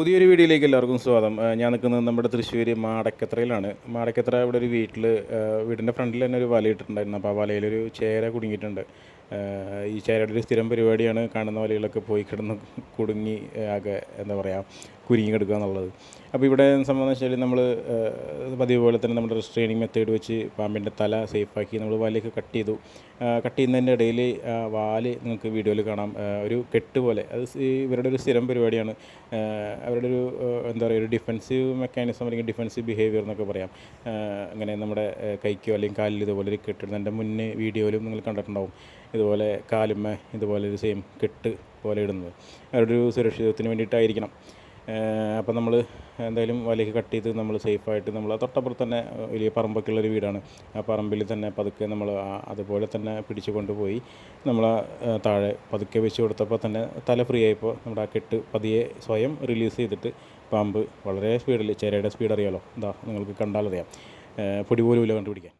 പുതിയൊരു വീഡിയോയിലേക്ക് എല്ലാവർക്കും സ്വാഗതം. ഞാൻ നിൽക്കുന്നത് നമ്മുടെ തൃശ്ശൂർ മാടക്കത്രയിലാണ്. മാടക്കത്ര ഇവിടെ ഒരു വീട്ടിൽ വീടിന്റെ ഫ്രണ്ടിൽ തന്നെ ഒരു വല ഇട്ടിട്ടുണ്ടായിരുന്നു. അപ്പോൾ ആ വലയിലൊരു ചേര കുടുങ്ങിയിട്ടുണ്ട്. ഈ ഒരു സ്ഥിരം പരിപാടിയാണ് കാണുന്ന വലകളൊക്കെ പോയി കിടന്ന് കുടുങ്ങി ആകെ എന്താ പറയുക കുരുങ്ങി കിടക്കുക എന്നുള്ളത്. അപ്പോൾ ഇവിടെ സംബന്ധിച്ചാൽ വെച്ചാൽ നമ്മൾ പതിവ് പോലെ തന്നെ നമ്മുടെ റിസ്ട്രെയിനിങ് മെത്തേഡ് വെച്ച് പാമ്പിന്റെ തല സേഫാക്കി നമ്മൾ വലയൊക്കെ കട്ട് ചെയ്തു. കട്ട് ചെയ്യുന്നതിന്റെ ഇടയിൽ വാൽ നിങ്ങൾക്ക് വീഡിയോയിൽ കാണാം. ഒരു കെട്ട് പോലെ അത് ഇവരുടെ ഒരു സ്ഥിരം പരിപാടിയാണ്. അവരുടെ ഒരു എന്താ പറയുക ഒരു ഡിഫൻസീവ് മെക്കാനിസം അല്ലെങ്കിൽ ഡിഫൻസീവ് ബിഹേവിയർ എന്നൊക്കെ പറയാം. അങ്ങനെ നമ്മുടെ കൈക്കോ അല്ലെങ്കിൽ കാലിൽ ഇതുപോലെ ഒരു കെട്ടിടുന്നതിന്റെ മുന്നേ വീഡിയോയിലും നിങ്ങൾ കണ്ടിട്ടുണ്ടാവും. ഇതുപോലെ കാലുമ്മ ഇതുപോലെ ഒരു സെയിം കെട്ട് പോലെ ഇടുന്നത്. ഒരു സുരക്ഷിതത്വത്തിന് വേണ്ടിയിട്ടായിരിക്കണം. അപ്പം നമ്മൾ എന്തായാലും വലയൊക്കെ കട്ട് ചെയ്ത് നമ്മൾ സേഫായിട്ട് നമ്മൾ തൊട്ടപ്പുറത്ത് തന്നെ വലിയ പറമ്പൊക്കെ ഉള്ളൊരു വീടാണ്. ആ പറമ്പിൽ തന്നെ പതുക്കെ നമ്മൾ അതുപോലെ തന്നെ പിടിച്ചു കൊണ്ടുപോയി നമ്മൾ താഴെ പതുക്കെ വെച്ച് കൊടുത്തപ്പോൾ തന്നെ തല ഫ്രീ ആയപ്പോൾ നമ്മുടെ ആ കെട്ട് പതിയെ സ്വയം റിലീസ് ചെയ്തിട്ട് പാമ്പ് വളരെ സ്പീഡിൽ ചേരയുടെ സ്പീഡ് അറിയാലോ? എന്താ നിങ്ങൾക്ക് കണ്ടാലറിയാം. പൊടി പോലും ഇല്ല കണ്ടുപിടിക്കാൻ.